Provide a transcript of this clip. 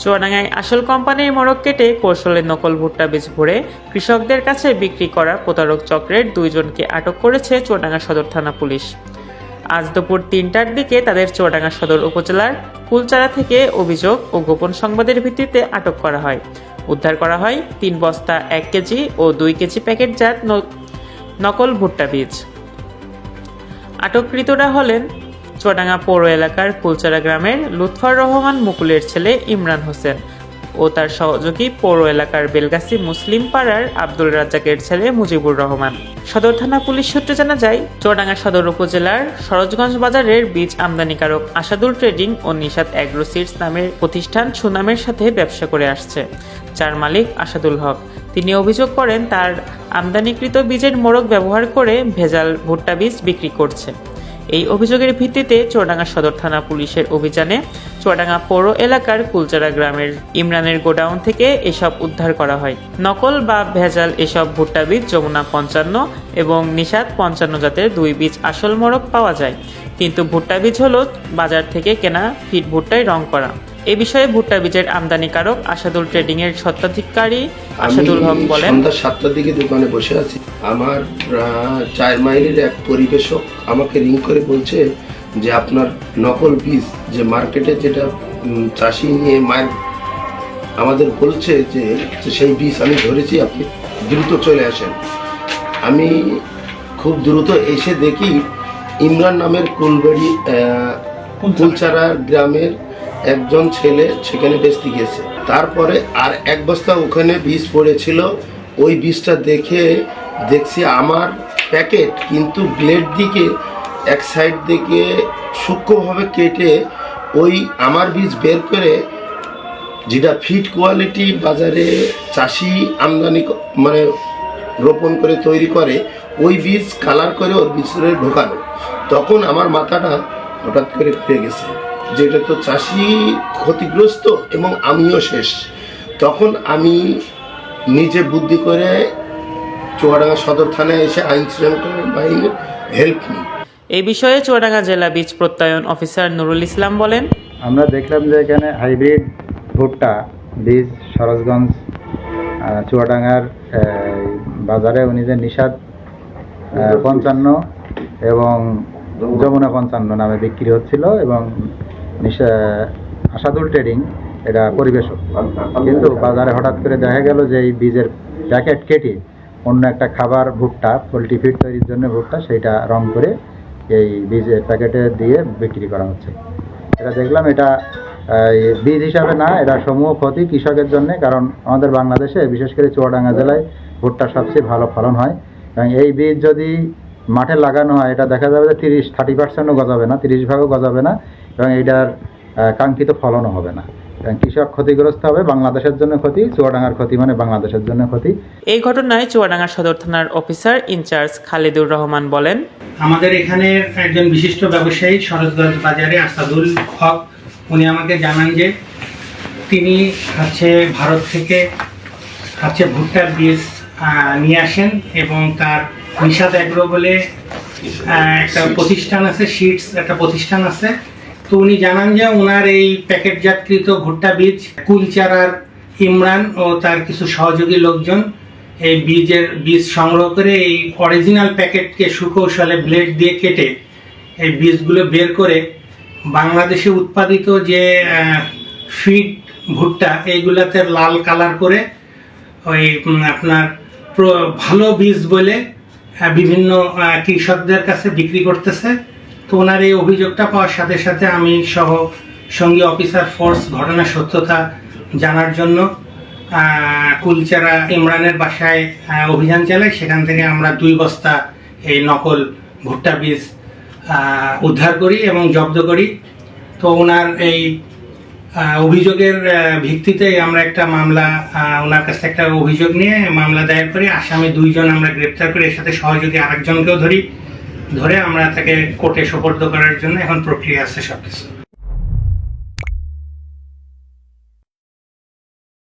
চুয়াডাঙ্গায় আসল কোম্পানির মোড়ক কেটে কৌশলে নকল ভুট্টা বীজ ভরে কৃষকদের কাছে বিক্রি করা প্রতারক চক্রের দুইজনকে আটক করেছে চুয়াডাঙ্গা সদর থানা পুলিশ। আজ দুপুর তিনটার দিকে তাদের চুয়াডাঙ্গা সদর উপজেলার কুলচারা থেকে অভিযোগ ও গোপন সংবাদের ভিত্তিতে আটক করা হয়। উদ্ধার করা হয় তিন বস্তা এক কেজি ও দুই কেজি প্যাকেটজাত নকল ভুট্টা বীজ। আটককৃতরা হলেন চুয়াডাঙ্গা পৌর এলাকার কুলচারা গ্রামের লুৎফর রহমান মুকুলের ছেলে ইমরান হোসেন ও তার সহযোগী পৌর এলাকার বেলগাছি মুসলিম পাড়ার আব্দুল রাজ্জাকের ছেলে মুজিবুর রহমান। সদর থানা পুলিশ সূত্রে জানা যায়, চুয়াডাঙ্গা সদর উপজেলার সরোজগঞ্জ বাজারের বীজ আমদানিকারক আসাদুল ট্রেডিং ও নিশাত অ্যাগ্রো সিডস নামের প্রতিষ্ঠান সুনামের সাথে ব্যবসা করে আসছে। যার মালিক আসাদুল হক। তিনি অভিযোগ করেন, তার আমদানিকৃত বীজের মোড়ক ব্যবহার করে ভেজাল ভুট্টা বীজ বিক্রি করছে। এই অভিযোগের ভিত্তিতে চুয়াডাঙ্গা সদর থানা পুলিশের অভিযানে চুয়াডাঙ্গা পৌর এলাকার কুলচারা গ্রামের ইমরানের গোডাউন থেকে এসব উদ্ধার করা হয়। নকল বা ভেজাল এসব ভুট্টা বীজ, যমুনা পঞ্চান্ন এবং নিষাদ পঞ্চান্ন জাতের দুই বীজ আসল মোড়ক পাওয়া যায়। কিন্তু ভুট্টা বীজ হলো বাজার থেকে কেনা ফিট ভুট্টায় রং করা। এ বিষয়ে ভুট্টা বীজের আমদানিকারক আসাদুল ট্রেডিং এর স্বত্বাধিকারী আসাদুল হক বলেন সন্ধ্যা সাতটার দিকে দোকানে বসে আছি। আমার চার মাইলের এক পরিবেশক আমাকে রিং করে বলছে যে আপনার নকল বীজ যে মার্কেটে যেটা চাষি নিয়ে মায়ের আমাদের বলছে যে সেই বীজ আমি ধরেছি আপনি দ্রুত চলে আসেন। আমি খুব দ্রুত এসে দেখি ইমরান নামের কুলবাড়ি কুলচারা গ্রামের একজন ছেলে সেখানে বেচতে গিয়েছে। তারপরে আর এক বস্তা ওখানে বীজ পড়েছিল। ওই বীজটা দেখে দেখছি আমার প্যাকেট কিন্তু ব্লেড দিকে, এক সাইড দিকে সূক্ষ্মভাবে কেটে ওই আমার বীজ বের করে যেটা ফিট কোয়ালিটি বাজারে চাষি আমদানি মানে রোপণ করে, তৈরি করে, ওই বীজ কালার করে ওর ভিতরে ঢোকানো। তখন আমার মাথাটা হঠাৎ করে ফিরে গেছে। যেটা তো চাষি ক্ষতিগ্রস্ত এবং আমিও শেষ। তখন আমি নিজে বুদ্ধি করে চুয়াডাঙ্গা সদর থানায় এসে আইন শৃঙ্খলা বাহিনীর হেল্প নিই। এই বিষয়ে চুয়াডাঙ্গা জেলা বীজ প্রত্যয়ন অফিসার নুরুল ইসলাম বলেন আমরা দেখলাম যে এখানে হাইব্রিড ভুট্টা বীজ সরোজগঞ্জ চুয়াডাঙ্গার বাজারে উনি যে নিষাদ পঞ্চান্ন এবং যমুনা পঞ্চান্ন নামে বিক্রি হচ্ছিল এবং নিশা- আসাদুল ট্রেডিং, এটা পরিবেশক। কিন্তু বাজারে হঠাৎ করে দেখা গেল যে এই বীজের প্যাকেট কেটে অন্য একটা খাবার, ভুট্টা, পোলট্রি ফিড তৈরির জন্য ভুট্টা, সেইটা রং করে এই বীজের প্যাকেটে দিয়ে বিক্রি করা হচ্ছে। এটা দেখলাম, এটা বীজ হিসাবে না, এটা সমূহ ক্ষতি কৃষকের জন্য, কারণ আমাদের বাংলাদেশে, বিশেষ করে চুয়াডাঙ্গা জেলায় ভুট্টার সবচেয়ে ভালো ফলন হয়। এবং এই বীজ যদি মাঠে লাগানো হয়, এটা দেখা যাবে যে তিরিশ, থার্টি পার্সেন্টও গজাবে না, তিরিশ ভাগও গজাবে না। এবং এইটার কাঙ্ক্ষিত ফলনও হবে না। এবং কৃষক ক্ষতিগ্রস্ত হবে বাংলাদেশের জন্য ক্ষতি চুয়াডাঙ্গার ক্ষতি মানে বাংলাদেশের জন্য ক্ষতি। এই ঘটনায় চুয়াডাঙ্গা সদর থানার অফিসার ইনচার্জ খালিদুর রহমান বলেন আমাদের এখানের একজন বিশিষ্ট ব্যবসায়ী সরোজগঞ্জ বাজারে আসাদুল হক উনি আমাকে জানান যে তিনি হচ্ছে ভারত থেকে হচ্ছে ভুট্টার বীজ নিয়ে আসেন এবং তার নিষাদ অ্যাগ্রো বলে একটা প্রতিষ্ঠান আছে শিটস একটা প্রতিষ্ঠান আছে। তো উনি জানান যে ওনার এই প্যাকেটজাতকৃত ভুট্টা বীজ, কুলচারার ইমরান ও তার কিছু সহযোগী লোকজন এই বীজের বীজ সংগ্রহ করে এই অরিজিনাল প্যাকেটকে সুকৌশলে ব্লেড দিয়ে কেটে এই বীজগুলো বের করে বাংলাদেশে উৎপাদিত যে ফিড ভুট্টা, এইগুলাতে লাল কালার করে ওই আপনার ভালো বীজ বলে বিভিন্ন কৃষকদের কাছে বিক্রি করতেছে। তো ওনার এই অভিযোগটা পাওয়ার সাথে সাথে আমি সহ সঙ্গী অফিসার ফোর্স ঘটনার সত্যতা জানার জন্য কুলচারা ইমরানের বাসায় অভিযান চালাই। সেখান থেকে আমরা দুই বস্তা এই নকল ভুট্টা বীজ উদ্ধার করি এবং জব্দ করি। তো ওনার এই অভিযোগের ভিত্তিতে আমরা একটা মামলা ওনার কাছে একটা অভিযোগ নিয়ে মামলা দায়ের করি। আসামি দুইজন আমরা গ্রেপ্তার করি। এর সাথে সহযোগী আরেকজনকেও ধরি। ধরে আমরা তাকে কোর্টে সোপর্দ করার জন্য এখন প্রক্রিয়া আছে সবকিছু।